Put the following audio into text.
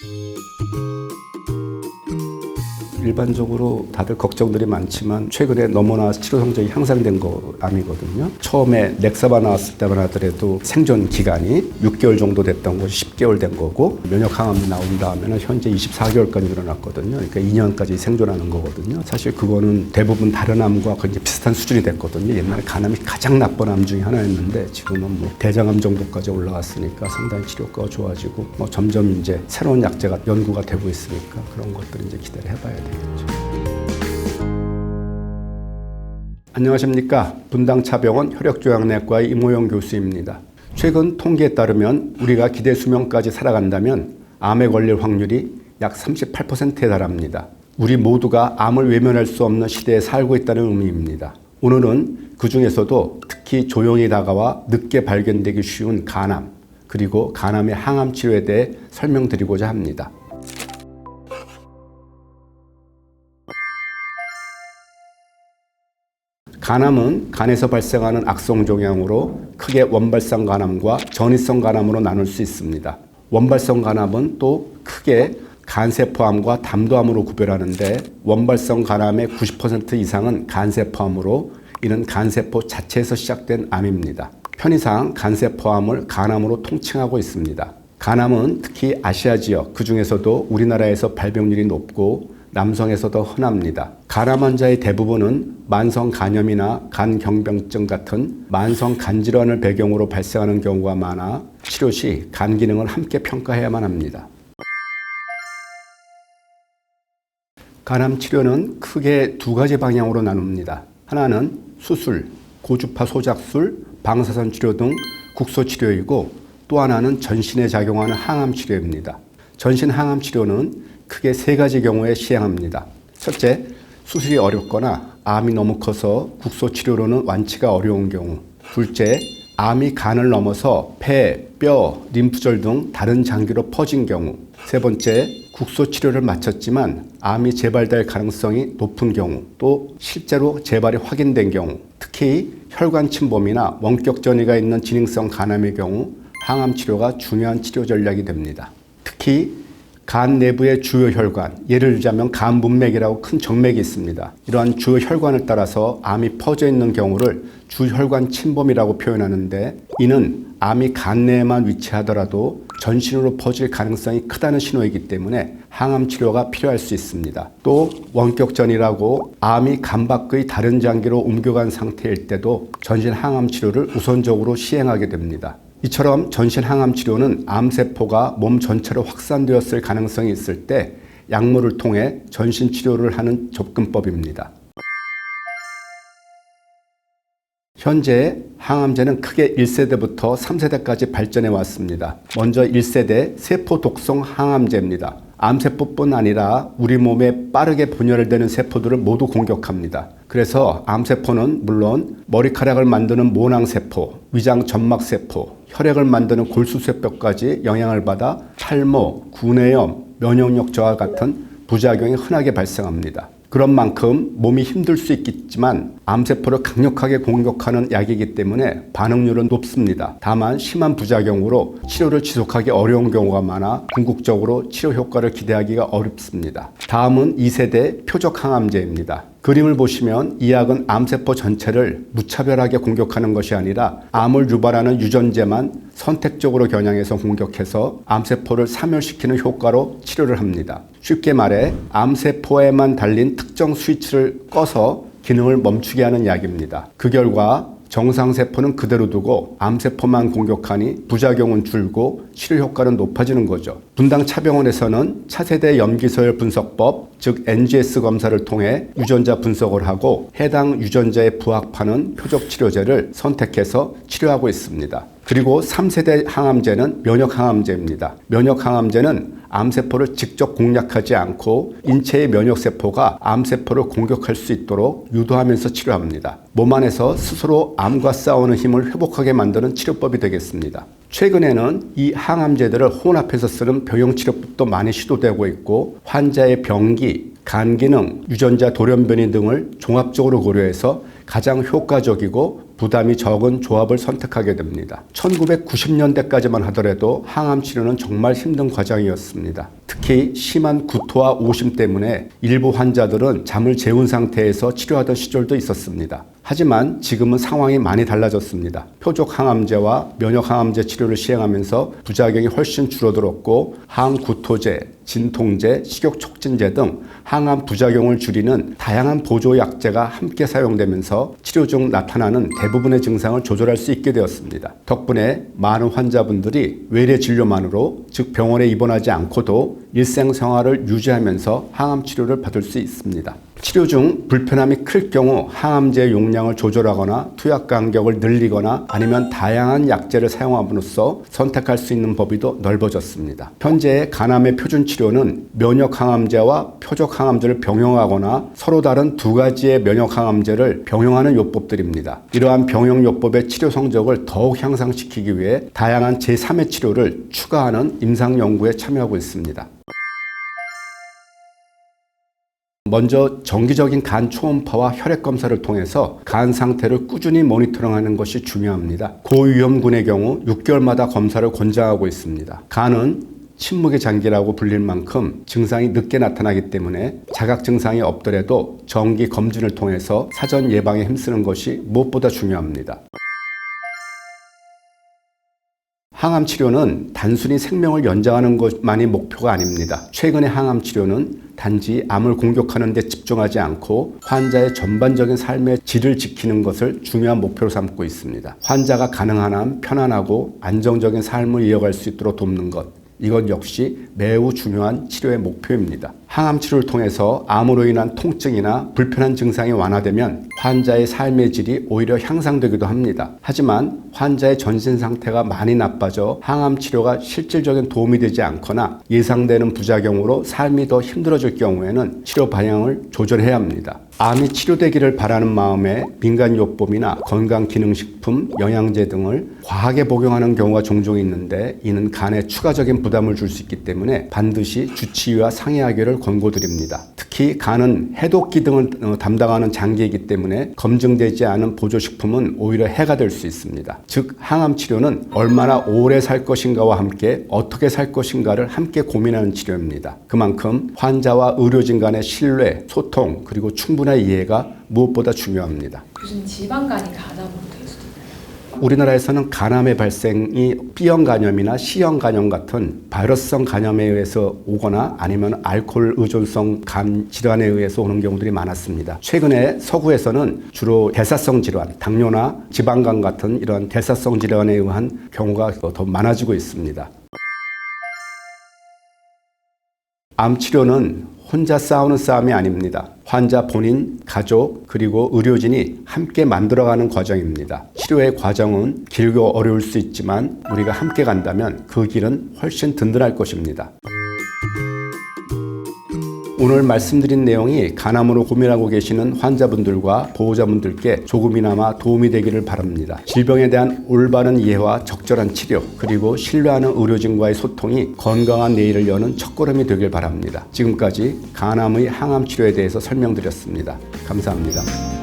Música 일반적으로 다들 걱정들이 많지만 최근에 너무나 치료 성적이 향상된 거 암이거든요. 처음에 넥사바 나왔을 때만 하더라도 생존 기간이 6개월 정도 됐던 것이 10개월 된 거고 면역 항암이 나온 다음에는 현재 24개월까지 늘어났거든요. 그러니까 2년까지 생존하는 거거든요. 사실 그거는 대부분 다른 암과 이제 비슷한 수준이 됐거든요. 옛날에 간암이 가장 나쁜 암 중에 하나였는데 지금은 뭐 대장암 정도까지 올라갔으니까 상당히 치료 효과가 좋아지고 뭐 점점 이제 새로운 약제가 연구가 되고 있으니까 그런 것들 이제 기대를 해봐야 되겠죠. 안녕하십니까. 분당차병원 혈액조양내과의 이모영 교수입니다. 최근 통계에 따르면 우리가 기대 수명까지 살아간다면 암에 걸릴 확률이 약 38%에 달합니다. 우리 모두가 암을 외면할 수 없는 시대에 살고 있다는 의미입니다. 오늘은 그 중에서도 특히 조용히 다가와 늦게 발견되기 쉬운 간암, 그리고 간암의 항암 치료에 대해 설명드리고자 합니다. 간암은 간에서 발생하는 악성 종양으로 크게 원발성 간암과 전이성 간암으로 나눌 수 있습니다. 원발성 간암은 또 크게 간세포암과 담도암으로 구별하는데 원발성 간암의 90% 이상은 간세포암으로 이는 간세포 자체에서 시작된 암입니다. 편의상 간세포암을 간암으로 통칭하고 있습니다. 간암은 특히 아시아 지역, 그 중에서도 우리나라에서 발병률이 높고 남성에서도 흔합니다. 간암 환자의 대부분은 만성 간염이나 간 경병증 같은 만성 간 질환을 배경으로 발생하는 경우가 많아 치료 시 간 기능을 함께 평가해야만 합니다. 간암 치료는 크게 두 가지 방향으로 나눕니다. 하나는 수술, 고주파 소작술, 방사선 치료 등 국소 치료이고 또 하나는 전신에 작용하는 항암 치료입니다. 전신 항암 치료는 크게 세 가지 경우에 시행합니다. 첫째, 수술이 어렵거나 암이 너무 커서 국소 치료로는 완치가 어려운 경우. 둘째, 암이 간을 넘어서 폐, 뼈, 림프절 등 다른 장기로 퍼진 경우. 세 번째, 국소 치료를 마쳤지만 암이 재발될 가능성이 높은 경우. 또 실제로 재발이 확인된 경우. 특히 혈관 침범이나 원격 전이가 있는 진행성 간암의 경우 항암 치료가 중요한 치료 전략이 됩니다. 특히 간 내부의 주요 혈관, 예를 들자면 간 문맥이라고 큰 정맥이 있습니다. 이러한 주요 혈관을 따라서 암이 퍼져 있는 경우를 주혈관 침범이라고 표현하는데 이는 암이 간 내에만 위치하더라도 전신으로 퍼질 가능성이 크다는 신호이기 때문에 항암 치료가 필요할 수 있습니다. 또 원격전이라고 암이 간 밖의 다른 장기로 옮겨간 상태일 때도 전신 항암 치료를 우선적으로 시행하게 됩니다. 이처럼 전신 항암 치료는 암세포가 몸 전체로 확산되었을 가능성이 있을 때 약물을 통해 전신 치료를 하는 접근법입니다. 현재 항암제는 크게 1세대부터 3세대까지 발전해 왔습니다. 먼저 1세대 세포 독성 항암제입니다. 암세포뿐 아니라 우리 몸에 빠르게 분열되는 세포들을 모두 공격합니다. 그래서 암세포는 물론 머리카락을 만드는 모낭세포, 위장 점막세포, 혈액을 만드는 골수세포까지 영향을 받아 탈모, 구내염, 면역력 저하 같은 부작용이 흔하게 발생합니다. 그런 만큼 몸이 힘들 수 있겠지만 암세포를 강력하게 공격하는 약이기 때문에 반응률은 높습니다. 다만 심한 부작용으로 치료를 지속하기 어려운 경우가 많아 궁극적으로 치료 효과를 기대하기가 어렵습니다. 다음은 2세대 표적 항암제입니다. 그림을 보시면 이 약은 암세포 전체를 무차별하게 공격하는 것이 아니라 암을 유발하는 유전제만 선택적으로 겨냥해서 공격해서 암세포를 사멸시키는 효과로 치료를 합니다. 쉽게 말해 암세포에만 달린 특정 스위치를 꺼서 기능을 멈추게 하는 약입니다. 그 결과 정상세포는 그대로 두고 암세포만 공격하니 부작용은 줄고 치료 효과는 높아지는 거죠. 분당 차병원에서는 차세대 염기서열 분석법, 즉 NGS 검사를 통해 유전자 분석을 하고 해당 유전자에 부합하는 표적 치료제를 선택해서 치료하고 있습니다. 그리고 3세대 항암제는 면역 항암제입니다. 면역 항암제는 암세포를 직접 공략하지 않고 인체의 면역세포가 암세포를 공격할 수 있도록 유도하면서 치료합니다. 몸 안에서 스스로 암과 싸우는 힘을 회복하게 만드는 치료법이 되겠습니다. 최근에는 이 항암제들을 혼합해서 쓰는 병용치료법도 많이 시도되고 있고 환자의 병기, 간 기능, 유전자 돌연변이 등을 종합적으로 고려해서 가장 효과적이고 부담이 적은 조합을 선택하게 됩니다. 1990년대까지만 하더라도 항암 치료는 정말 힘든 과정이었습니다. 특히 심한 구토와 오심 때문에 일부 환자들은 잠을 재운 상태에서 치료하던 시절도 있었습니다. 하지만 지금은 상황이 많이 달라졌습니다. 표적 항암제와 면역 항암제 치료를 시행하면서 부작용이 훨씬 줄어들었고 항구토제, 진통제, 식욕 촉진제 등 항암 부작용을 줄이는 다양한 보조 약제가 함께 사용되면서 치료 중 나타나는 대부분의 증상을 조절할 수 있게 되었습니다. 덕분에 많은 환자분들이 외래 진료만으로 즉 병원에 입원하지 않고도 일생 생활을 유지하면서 항암 치료를 받을 수 있습니다. 치료 중 불편함이 클 경우 항암제 용량을 조절하거나 투약 간격을 늘리거나 아니면 다양한 약제를 사용함으로써 선택할 수 있는 범위 도 넓어졌습니다. 현재 간암의 표준 치료 는 면역 항암제와 표적 항암제를 병용하거나 서로 다른 두 가지의 면역 항암제를 병용하는 요법들입니다. 이러한 병용 요법의 치료 성적을 더욱 향상시키기 위해 다양한 제3의 치료를 추가하는 임상 연구에 참여하고 있습니다. 먼저 정기적인 간 초음파와 혈액 검사를 통해서 간 상태를 꾸준히 모니터링하는 것이 중요합니다. 고위험군의 경우 6개월마다 검사를 권장하고 있습니다. 간은 침묵의 장기라고 불릴 만큼 증상이 늦게 나타나기 때문에 자각 증상이 없더라도 정기 검진을 통해서 사전 예방에 힘쓰는 것이 무엇보다 중요합니다. 항암 치료는 단순히 생명을 연장하는 것만이 목표가 아닙니다. 최근의 항암 치료는 단지 암을 공격하는 데 집중하지 않고 환자의 전반적인 삶의 질을 지키는 것을 중요한 목표로 삼고 있습니다. 환자가 가능한 한 편안하고 안정적인 삶을 이어갈 수 있도록 돕는 것. 이것 역시 매우 중요한 치료의 목표입니다. 항암 치료를 통해서 암으로 인한 통증이나 불편한 증상이 완화되면 환자의 삶의 질이 오히려 향상되기도 합니다. 하지만 환자의 전신 상태가 많이 나빠져 항암 치료가 실질적인 도움이 되지 않거나 예상되는 부작용으로 삶이 더 힘들어질 경우에는 치료 방향을 조절해야 합니다. 암이 치료되기를 바라는 마음에 민간요법이나 건강기능식품, 영양제 등을 과하게 복용하는 경우가 종종 있는데 이는 간에 추가적인 부담을 줄 수 있기 때문에 반드시 주치의와 상의하기를 권고드립니다. 특히 간은 해독 기능을 어, 담당하는 장기이기 때문에 검증되지 않은 보조식품은 오히려 해가 될 수 있습니다. 즉 항암 치료는 얼마나 오래 살 것인가와 함께 어떻게 살 것인가를 함께 고민하는 치료입니다. 그만큼 환자와 의료진 간의 신뢰, 소통 그리고 충분한 이해가 무엇보다 중요합니다. 교수님 지방간이 수도 있나요? 우리나라에서는 간암의 발생이 B형 간염이나 C형 간염 같은 바이러스성 간염에 의해서 오거나 아니면 알코올 의존성 간 질환에 의해서 오는 경우들이 많았습니다. 최근에 서구에서는 주로 대사성 질환, 당뇨나 지방간 같은 이런 대사성 질환에 의한 경우가 더 많아지고 있습니다. 암 치료는 혼자 싸우는 싸움이 아닙니다. 환자 본인, 가족, 그리고 의료진이 함께 만들어가는 과정입니다. 치료의 과정은 길고 어려울 수 있지만 우리가 함께 간다면 그 길은 훨씬 든든할 것입니다. 오늘 말씀드린 내용이 간암으로 고민하고 계시는 환자분들과 보호자분들께 조금이나마 도움이 되기를 바랍니다. 질병에 대한 올바른 이해와 적절한 치료, 그리고 신뢰하는 의료진과의 소통이 건강한 내일을 여는 첫걸음이 되길 바랍니다. 지금까지 간암의 항암 치료에 대해서 설명드렸습니다. 감사합니다.